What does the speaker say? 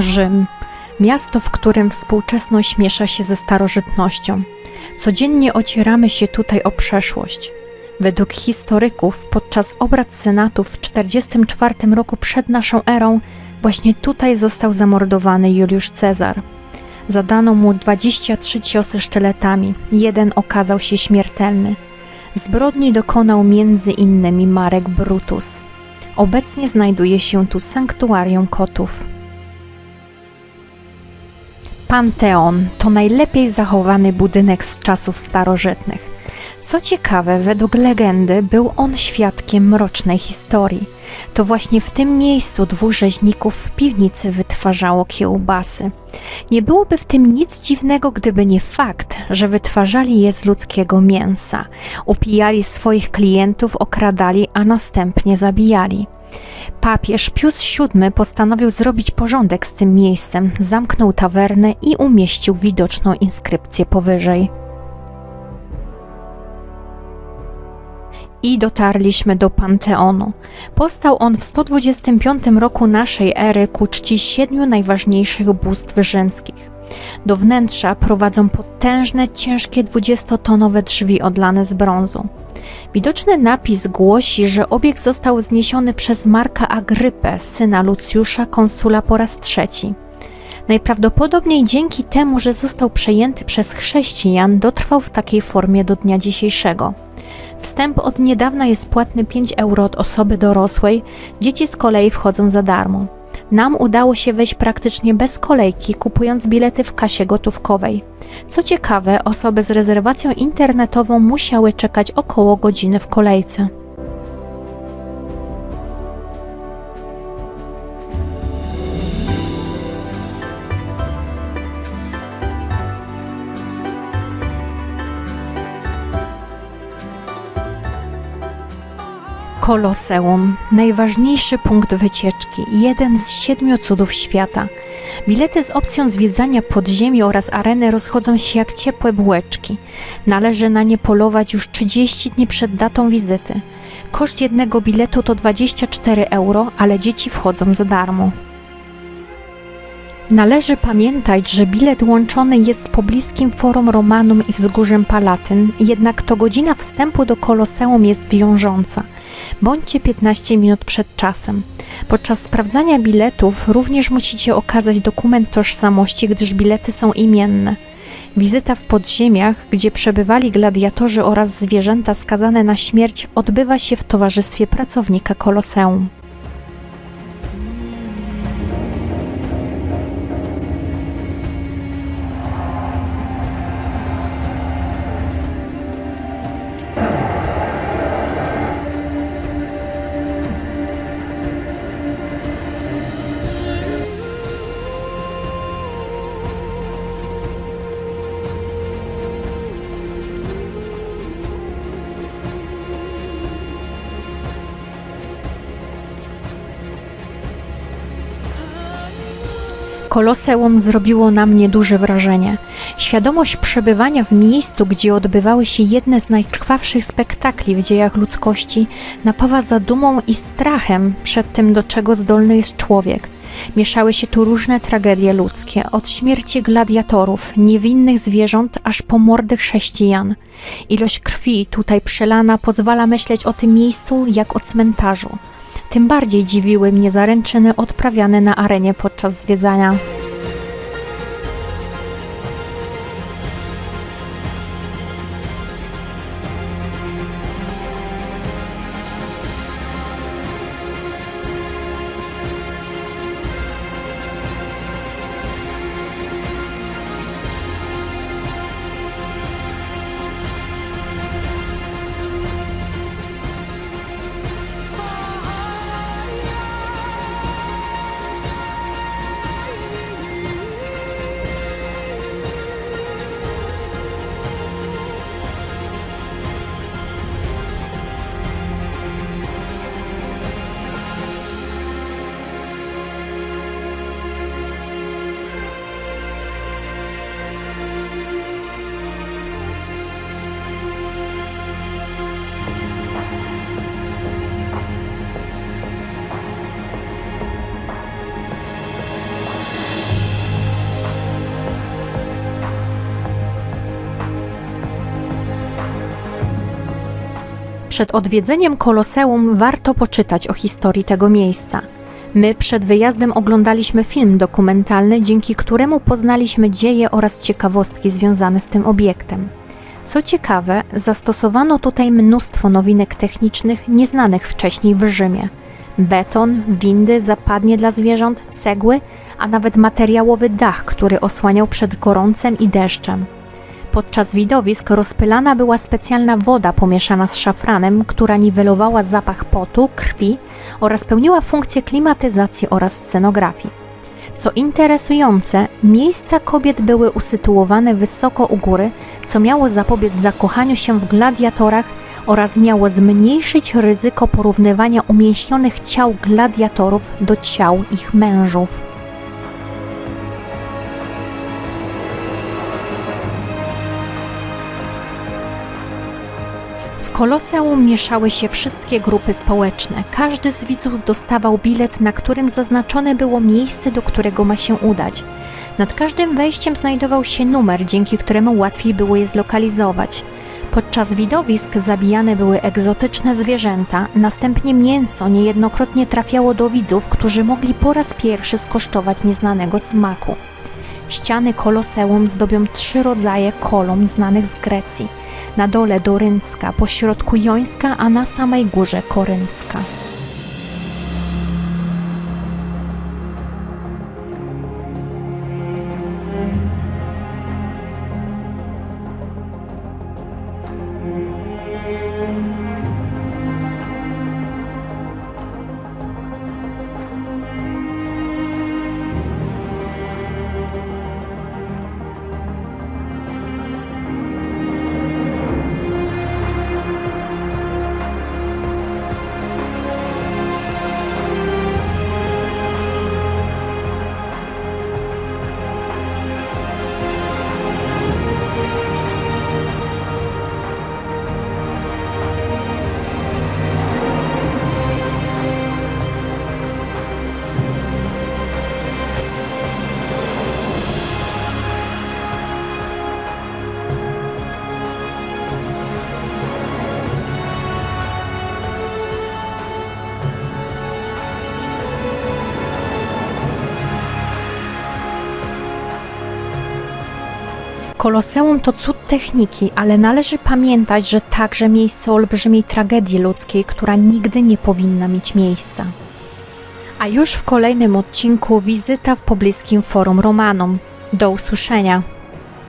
Rzym. Miasto, w którym współczesność miesza się ze starożytnością. Codziennie ocieramy się tutaj o przeszłość. Według historyków, podczas obrad Senatu w 44 roku przed naszą erą, właśnie tutaj został zamordowany Juliusz Cezar. Zadano mu 23 ciosy sztyletami, jeden okazał się śmiertelny. Zbrodni dokonał między innymi Marek Brutus. Obecnie znajduje się tu sanktuarium kotów. Panteon to najlepiej zachowany budynek z czasów starożytnych. Co ciekawe, według legendy był on świadkiem mrocznej historii. To właśnie w tym miejscu dwóch rzeźników w piwnicy wytwarzało kiełbasy. Nie byłoby w tym nic dziwnego, gdyby nie fakt, że wytwarzali je z ludzkiego mięsa. Upijali swoich klientów, okradali, a następnie zabijali. Papież Pius VII postanowił zrobić porządek z tym miejscem, zamknął tawernę i umieścił widoczną inskrypcję powyżej. I dotarliśmy do Panteonu. Powstał on w 125 roku naszej ery ku czci siedmiu najważniejszych bóstw rzymskich. Do wnętrza prowadzą potężne, ciężkie 20-tonowe drzwi odlane z brązu. Widoczny napis głosi, że obiekt został zniesiony przez Marka Agrypę, syna Lucjusza, konsula po raz trzeci. Najprawdopodobniej dzięki temu, że został przejęty przez chrześcijan, dotrwał w takiej formie do dnia dzisiejszego. Wstęp od niedawna jest płatny 5 euro od osoby dorosłej, dzieci z kolei wchodzą za darmo. Nam udało się wejść praktycznie bez kolejki, kupując bilety w kasie gotówkowej. Co ciekawe, osoby z rezerwacją internetową musiały czekać około godziny w kolejce. Koloseum, najważniejszy punkt wycieczki, jeden z siedmiu cudów świata. Bilety z opcją zwiedzania podziemi oraz areny rozchodzą się jak ciepłe bułeczki. Należy na nie polować już 30 dni przed datą wizyty. Koszt jednego biletu to 24 euro, ale dzieci wchodzą za darmo. Należy pamiętać, że bilet łączony jest z pobliskim Forum Romanum i wzgórzem Palatyn, jednak to godzina wstępu do Koloseum jest wiążąca. Bądźcie 15 minut przed czasem. Podczas sprawdzania biletów również musicie okazać dokument tożsamości, gdyż bilety są imienne. Wizyta w podziemiach, gdzie przebywali gladiatorzy oraz zwierzęta skazane na śmierć, odbywa się w towarzystwie pracownika Koloseum. Koloseum zrobiło na mnie duże wrażenie. Świadomość przebywania w miejscu, gdzie odbywały się jedne z najkrwawszych spektakli w dziejach ludzkości, napawa zadumą i strachem przed tym, do czego zdolny jest człowiek. Mieszały się tu różne tragedie ludzkie, od śmierci gladiatorów, niewinnych zwierząt, aż po mordy chrześcijan. Ilość krwi tutaj przelana pozwala myśleć o tym miejscu jak o cmentarzu. Tym bardziej dziwiły mnie zaręczyny odprawiane na arenie podczas zwiedzania. Przed odwiedzeniem Koloseum warto poczytać o historii tego miejsca. My przed wyjazdem oglądaliśmy film dokumentalny, dzięki któremu poznaliśmy dzieje oraz ciekawostki związane z tym obiektem. Co ciekawe, zastosowano tutaj mnóstwo nowinek technicznych nieznanych wcześniej w Rzymie. Beton, windy, zapadnie dla zwierząt, cegły, a nawet materiałowy dach, który osłaniał przed gorącem i deszczem. Podczas widowisk rozpylana była specjalna woda pomieszana z szafranem, która niwelowała zapach potu, krwi oraz pełniła funkcję klimatyzacji oraz scenografii. Co interesujące, miejsca kobiet były usytuowane wysoko u góry, co miało zapobiec zakochaniu się w gladiatorach oraz miało zmniejszyć ryzyko porównywania umięśnionych ciał gladiatorów do ciał ich mężów. Koloseum mieszały się wszystkie grupy społeczne. Każdy z widzów dostawał bilet, na którym zaznaczone było miejsce, do którego ma się udać. Nad każdym wejściem znajdował się numer, dzięki któremu łatwiej było je zlokalizować. Podczas widowisk zabijane były egzotyczne zwierzęta, następnie mięso niejednokrotnie trafiało do widzów, którzy mogli po raz pierwszy skosztować nieznanego smaku. Ściany koloseum zdobią trzy rodzaje kolumn znanych z Grecji. Na dole doryncka, po środku jońska, a na samej górze koryncka. Koloseum to cud techniki, ale należy pamiętać, że także miejsce olbrzymiej tragedii ludzkiej, która nigdy nie powinna mieć miejsca. A już w kolejnym odcinku wizyta w pobliskim Forum Romanum. Do usłyszenia.